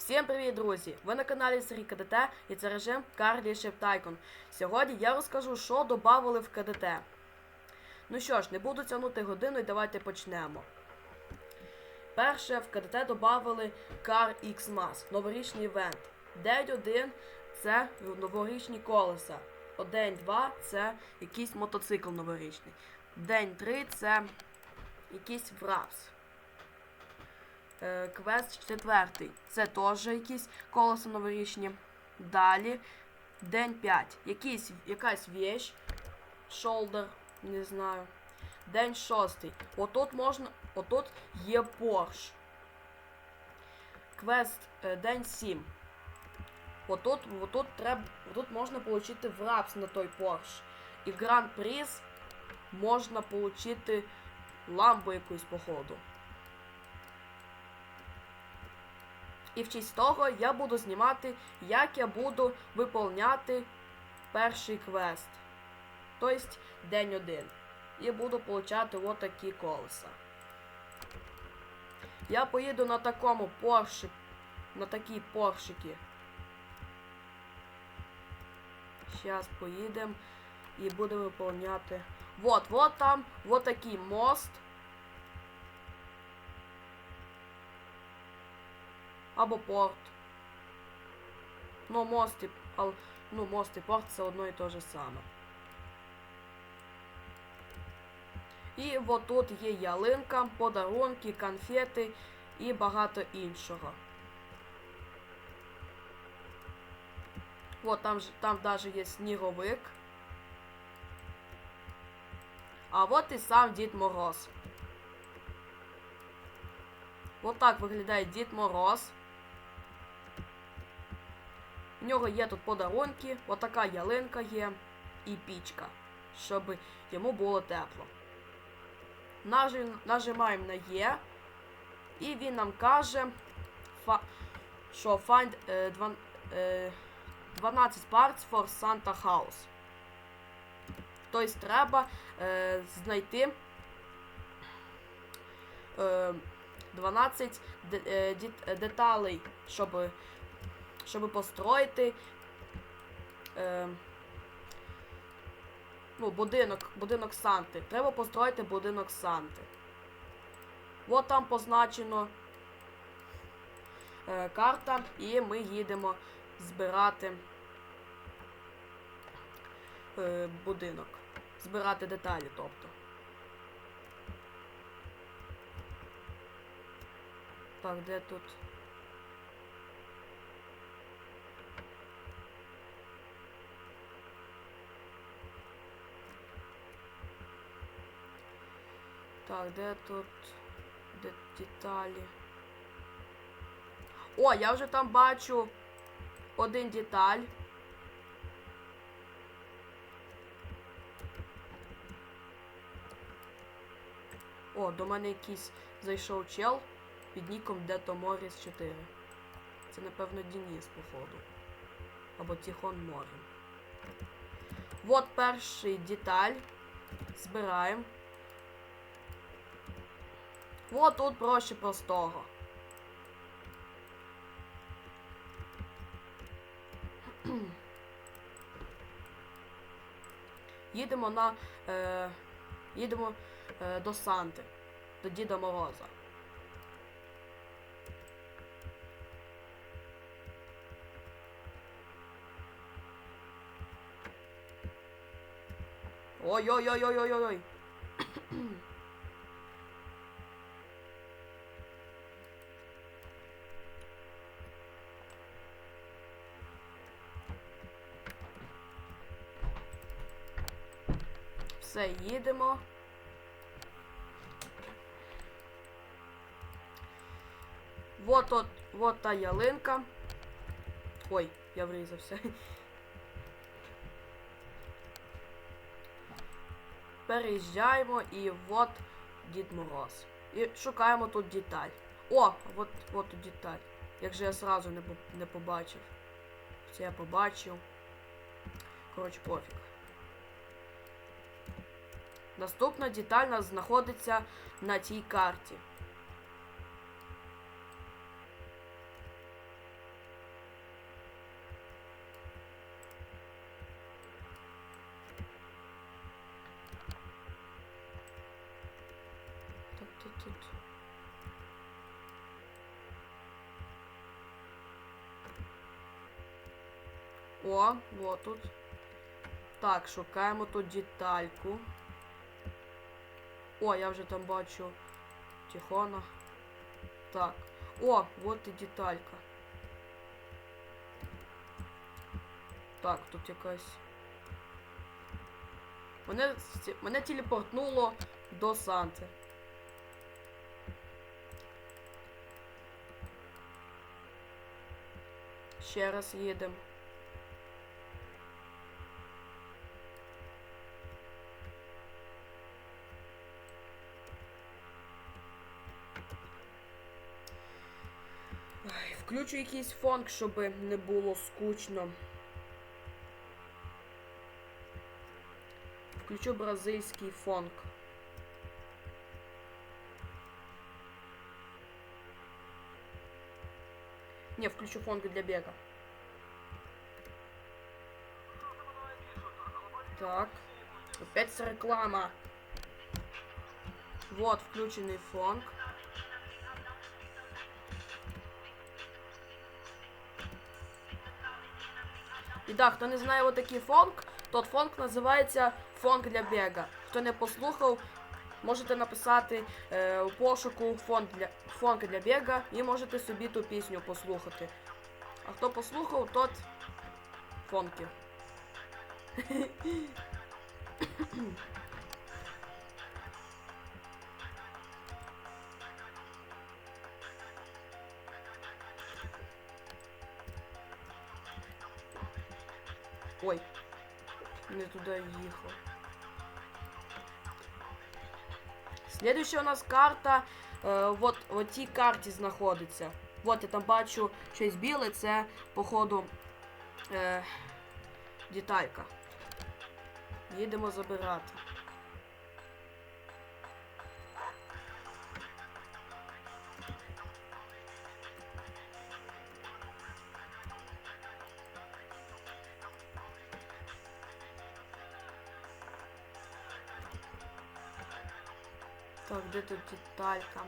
Всім привіт, друзі! Ви на каналі Срі КДТ і це режим Карлі Шептайкон. Сьогодні я розкажу, що додали в КДТ. Ну що ж, не буду тягнути годину і давайте почнемо. Перше, в КДТ додали Car X Mass, новорічний івент. День 1 це новорічні колеса. День 2 це якийсь мотоцикл новорічний. День 3 це якийсь врапс. Е, Квест четвертий. Це теж якісь колеса новорічні. Далі. День 5. Якийсь, якась вещь. Шолдер, не знаю. День шостий. Отут можна. Отут є Порш. Квест е, день 7. Отут, отут, треба, отут можна отримати врапс на той Порш. І гранд приз можна отримати ламбу якусь походу. І в честь того я буду знімати, як я буду виповняти перший квест. Тобто день один. І буду получати отакі колеса. Я поїду на такому Порші, на такій поршики. Зараз поїдемо і буду виповняти. Вот, вот там, вот такий мост. Або порт. Ну, мост і, ну, мост і порт це одно і те же саме. І от тут є ялинка, подарунки, конфети і багато іншого. От там, там даже є сніговик. А от і сам Дід Мороз. От так виглядає Дід Мороз. У нього є тут подарунки, отака ялинка є і пічка, щоб йому було тепло. Нажи- Нажимаємо на Є, і він нам каже, що find е, дван- е, 12 parts for Santa House. Тобто треба е, знайти е, 12 де- е, е, деталей, щоб щоб построїти е, ну, будинок, будинок Санти. Треба построїти будинок Санти. От там позначено е, карта, і ми їдемо збирати е, будинок. Збирати деталі, тобто. Так, де тут? Так, де тут де деталі? О, я вже там бачу один деталь. О, до мене якийсь зайшов чел під ніком Дето Моріс 4. Це, напевно, Дініс, походу. Або Тихон Морін. Вот перший деталь. Збираємо. Вот тут проще простого. Їдемо на. Е, їдемо е, до Санти, до Діда Мороза. Ой-ой-ой-ой-ой-ой. Їдемо. Вот от, вот та ялинка. Ой, я врізався. Переїжджаємо і от Дід Мороз. І шукаємо тут деталь. О, от, от тут деталь. Як же я сразу не, не побачив. Це я побачив. Коротше, пофіг. Наступна деталь нас знаходиться на цій карті. О, вот тут. Так, шукаємо тут детальку. О, я вже там бачу Тихона. Так. О, вот і деталька. Так, тут якась. Мене, мене телепортнуло до Санти. Ще раз їдемо. Ай, Включу якийсь фонк, щоб не було скучно. Включу бразильський фонк. Не, включу фонк для бега. Так. Опять реклама. Вот, включенный фонк. Да, хто не знає от такий фонк, тот фонк називається фонк для бега. Хто не послухав, можете написати е, у пошуку фонк для, фонк для бега і можете собі ту пісню послухати. А хто послухав, тот фонки. Не туди їхав. Следующая у нас карта. Е, вот в цій карті знаходиться. От я там бачу щось біле, це, походу, е, деталька. Їдемо забирати. Де тут деталька?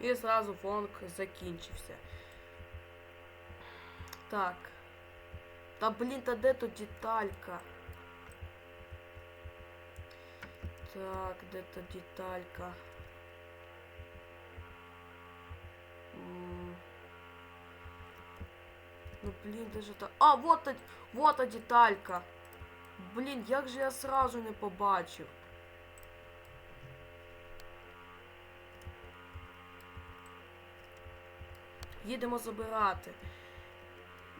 І зразу фонк закінчився. Так. Та блін, та де тут деталька? Так, де тут деталька? Ну блін, де ж та. А, вот, та- вот та деталька. Блін, як же я сразу не побачив? Їдемо забирати.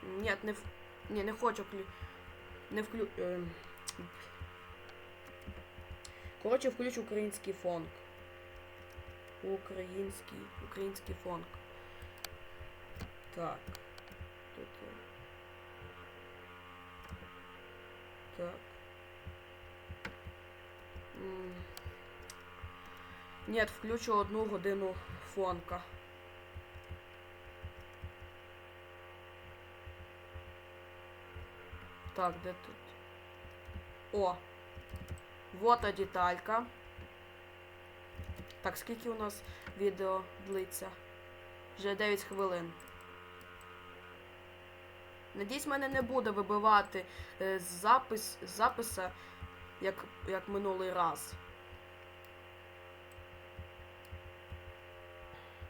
Ні, не в... Ні, не хочу клю... Не вклю... Е... Коротше, включу український фонк. Український. Український фонк. Так. Тут. е. Так. М. Ні, включу одну годину фонка. Так, де тут? О! Вот та деталька. Так, скільки у нас відео длиться? Вже 9 хвилин. Надіюсь, мене не буде вибивати е, запис, з записа, як, як минулий раз.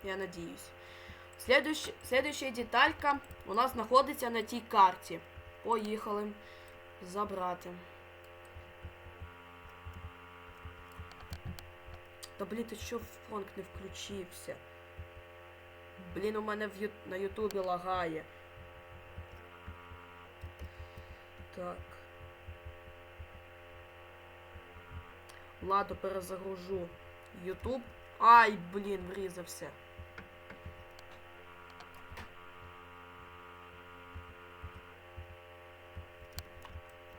Я надіюсь. Следующ, следующая деталька у нас знаходиться на тій карті. Поїхали забрати. Та блін, ти що фонк не включився? Блін, у мене в ю... на Ютубі лагає. Так. Ладно, перезагружу. Ютуб. Ай, блін, врізався.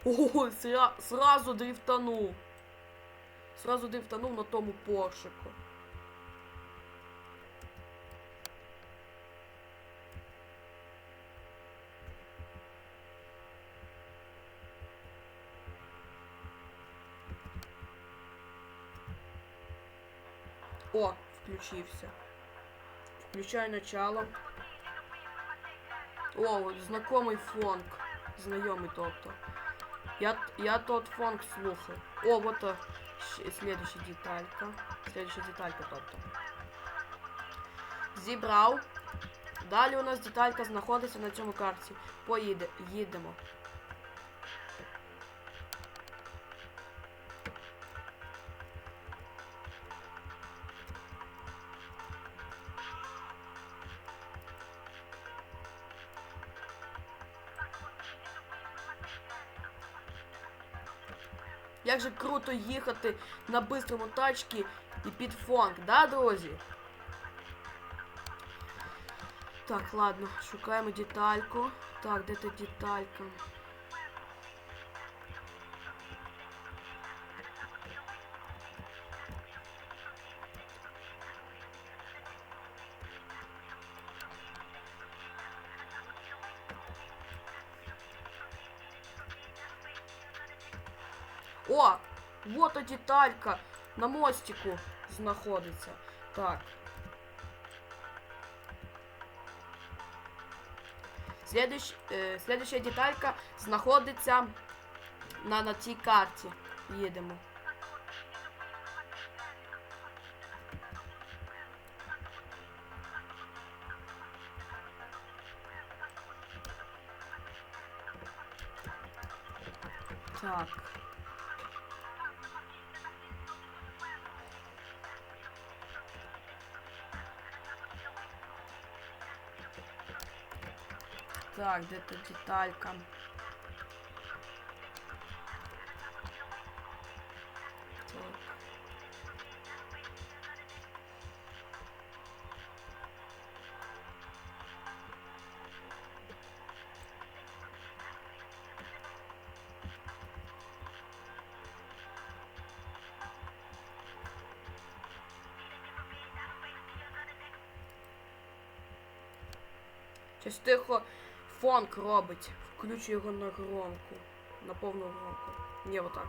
Ого, сра... сразу дрифтанув. Сразу дрифтанув на тому поршику. О, включився. Включай начало. О, знакомий фонк. Знайомий, тобто. Я, я тот фонг слухав. О, вот а, следующая деталька. Следующая деталька, тобто. Зібрав. Далі у нас деталька знаходиться на цьому карті. Поїде, їдемо. Як же круто їхати на бистрому тачці і під фонк, да, друзі? Так, ладно, шукаємо детальку. Так, де та деталька? Вот на мостику знаходиться. Так. Следующ, е, следующая деталька знаходиться на, на цій карті. Їдемо. Так, де тут деталька? Щось тихо фонк робить. Включу його на громку. На повну громку. Ні, отак.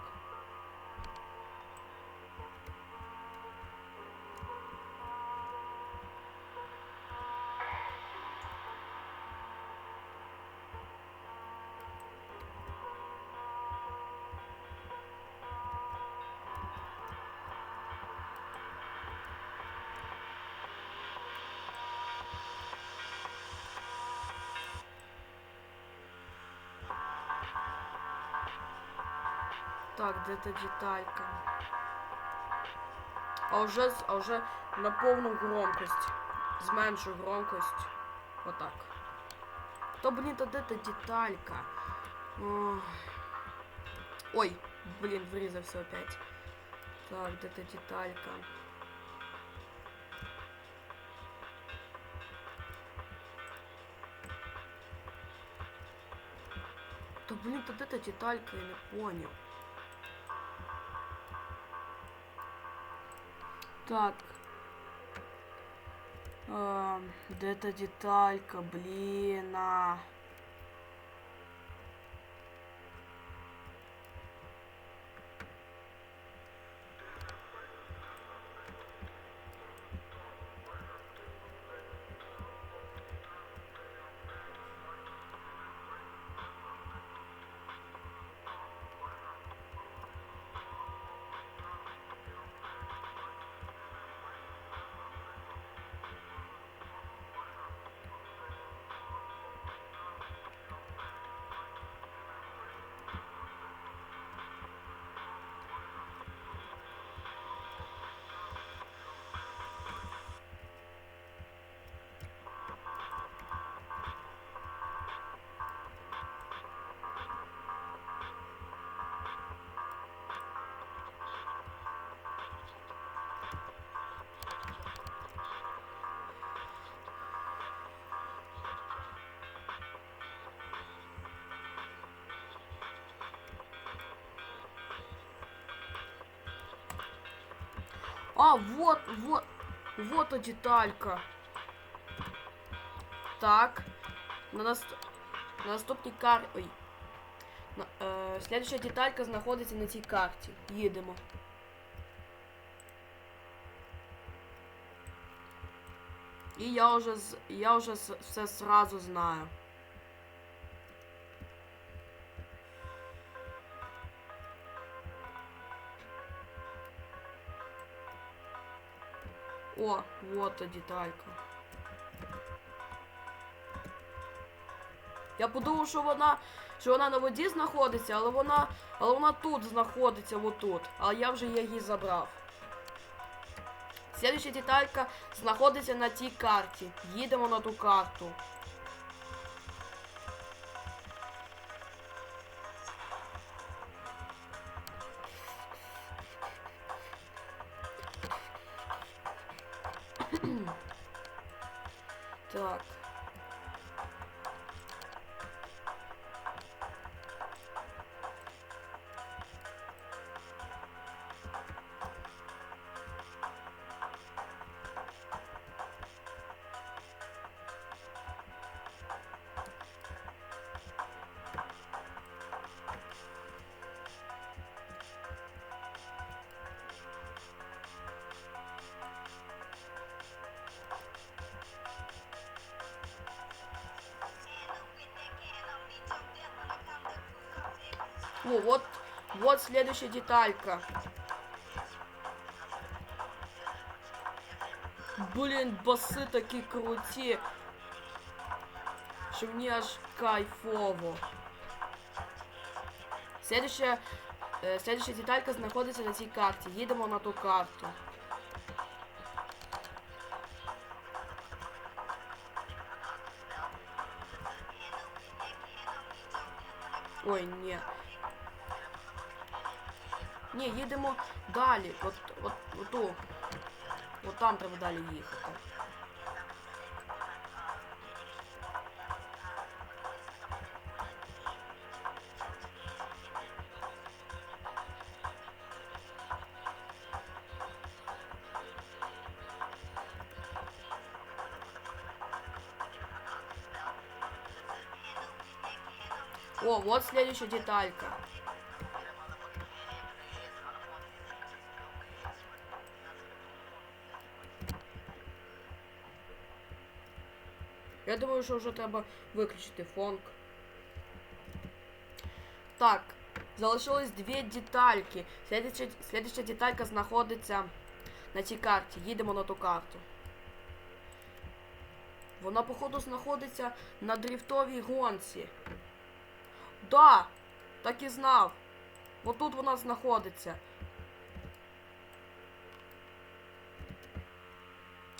Так, де та деталька? А вже, а вже на повну громкость. Зменшу громкость. Отак. То, блін, то де та деталька? Ой, блін, врізався опять. Так, де та деталька? То, блін, то де та деталька, я не поняв. Так. А, да это деталька, блин, А. А, вот, вот, вот та деталька. Так. На, наст... на наступній карті. Ой. На, е, слідуща деталька знаходиться на цій карті. Їдемо. І я вже, з- я вже с- все сразу знаю. О, вот та деталька. Я подумав, що вона, що вона на воді знаходиться, але вона, але вона тут знаходиться, отут. Але я вже її забрав. Слідуща деталька знаходиться на тій карті. Їдемо на ту карту. О, вот, вот следующая деталька. Блін, баси такі круті. Що мені аж кайфово. Следующая, е, следующая деталька знаходиться на цій карті. Їдемо на ту карту. Ой, ні. Ні, їдемо далі. От, от, оту. От там треба далі їхати. О, вот следующая деталька. Я думаю, що вже треба виключити фонк. Так, залишилось дві детальки. Слідча, деталька знаходиться на цій карті. Їдемо на ту карту. Вона, походу, знаходиться на дрифтовій гонці. Да! Так і знав. Отут вона знаходиться.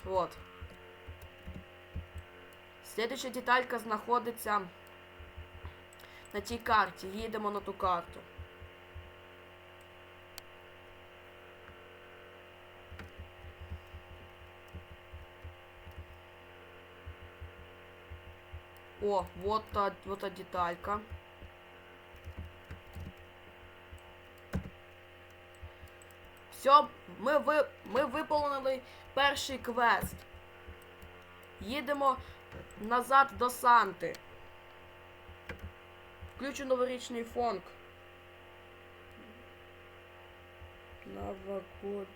Вот. Слідуюча деталька знаходиться на тій карті. Їдемо на ту карту. О, вот та, вот та деталька. Все, ми, ви, ми виповнили перший квест. Їдемо назад до Санти. Включу новорічний фонк. Новогодний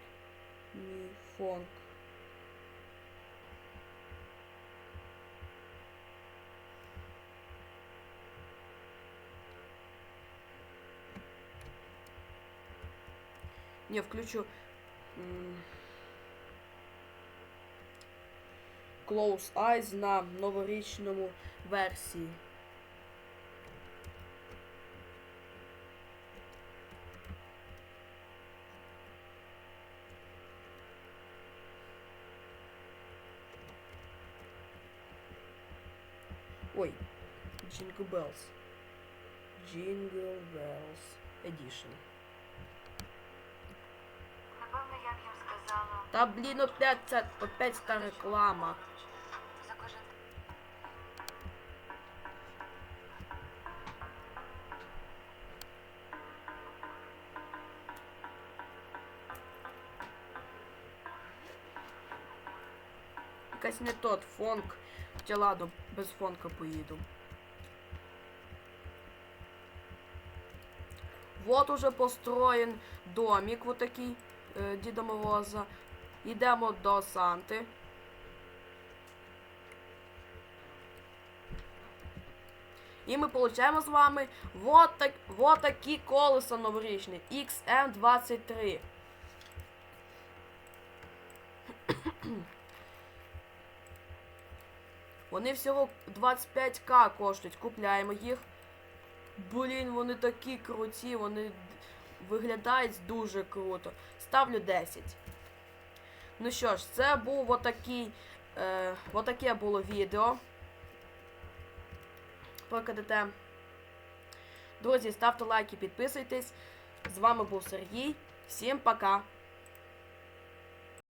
фонк. Не, включу. Close Eyes на новорічному версії. Ой, Jingle Bells. Jingle Bells Edition. Напевно, я б їм сказала Та блін, опять ця опять та реклама. Якась не тот фонк. Хоча ладно, без фонка поїду. Вот уже построєн домик, вот такий е, Діда Мороза. Йдемо до Санти. І ми получаємо з вами вот, так, вот такі колеса новорічні XM23. Вони всього 25к коштують. Купляємо їх. Блін, вони такі круті, вони виглядають дуже круто. Ставлю 10. Ну що ж, це був отакий, е, отаке було відео. Про КДТ. Друзі, ставте лайки, підписуйтесь. З вами був Сергій. Всім пока!